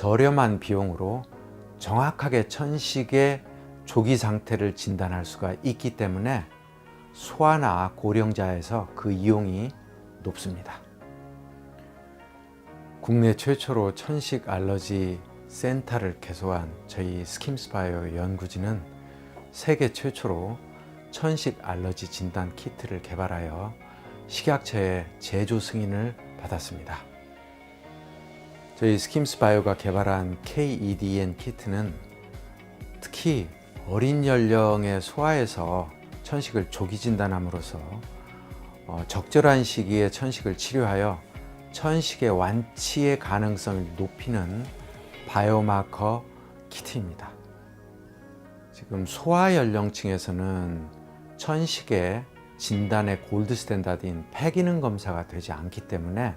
저렴한 비용으로 정확하게 천식의 조기 상태를 진단할 수가 있기 때문에 소아나 고령자에서 그 이용이 높습니다. 국내 최초로 천식 알러지 센터를 개소한 저희 스킴스바이오 연구진은 세계 최초로 천식 알러지 진단 키트를 개발하여 식약처의 제조 승인을 받았습니다. 저희 스킴스 바이오가 개발한 KEDN 키트는 특히 어린 연령의 소아에서 천식을 조기 진단함으로써 어, 적절한 시기에 천식을 치료하여 천식의 완치의 가능성을 높이는 바이오마커 키트입니다. 지금 소아 연령층에서는 천식의 진단의 골드 스탠다드인 폐기능 검사가 되지 않기 때문에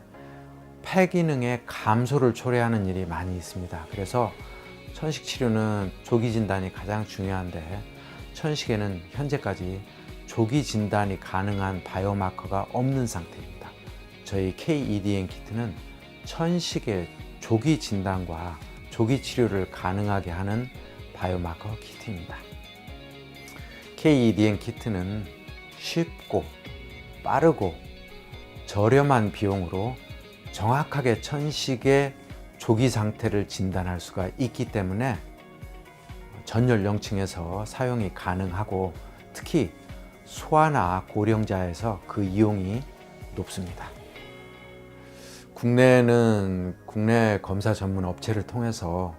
폐기능의 감소를 초래하는 일이 많이 있습니다. 그래서 천식 치료는 조기 진단이 가장 중요한데 천식에는 현재까지 조기 진단이 가능한 바이오마커가 없는 상태입니다. 저희 KEDN 키트는 천식의 조기 진단과 조기 치료를 가능하게 하는 바이오마커 키트입니다. KEDN 키트는 쉽고 빠르고 저렴한 비용으로 정확하게 천식의 조기 상태를 진단할 수가 있기 때문에 전 연령층에서 사용이 가능하고 특히 소아나 고령자에서 그 이용이 높습니다. 국내는 국내 검사 전문 업체를 통해서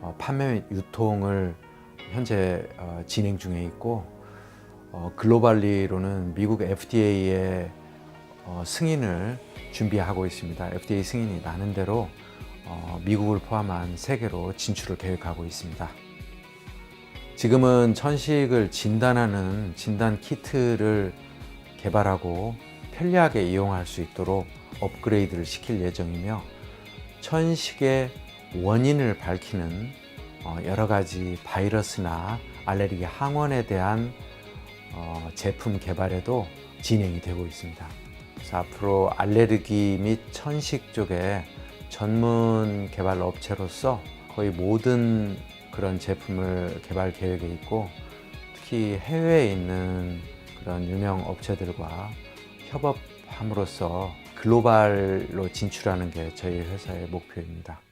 어, 판매 및 유통을 현재 어, 진행 중에 있고 어, 글로벌리로는 미국 FDA의 승인을 준비하고 있습니다. FDA 승인이 나는 대로 미국을 포함한 세계로 진출을 계획하고 있습니다. 지금은 천식을 진단하는 진단 키트를 개발하고 편리하게 이용할 수 있도록 업그레이드를 시킬 예정이며 천식의 원인을 밝히는 어, 여러 가지 바이러스나 알레르기 항원에 대한 어, 제품 개발에도 진행이 되고 있습니다. 그래서 앞으로 알레르기 및 천식 쪽에 전문 개발 업체로서 거의 모든 그런 제품을 개발 계획에 있고 특히 해외에 있는 그런 유명 업체들과 협업함으로써 글로벌로 진출하는 게 저희 회사의 목표입니다.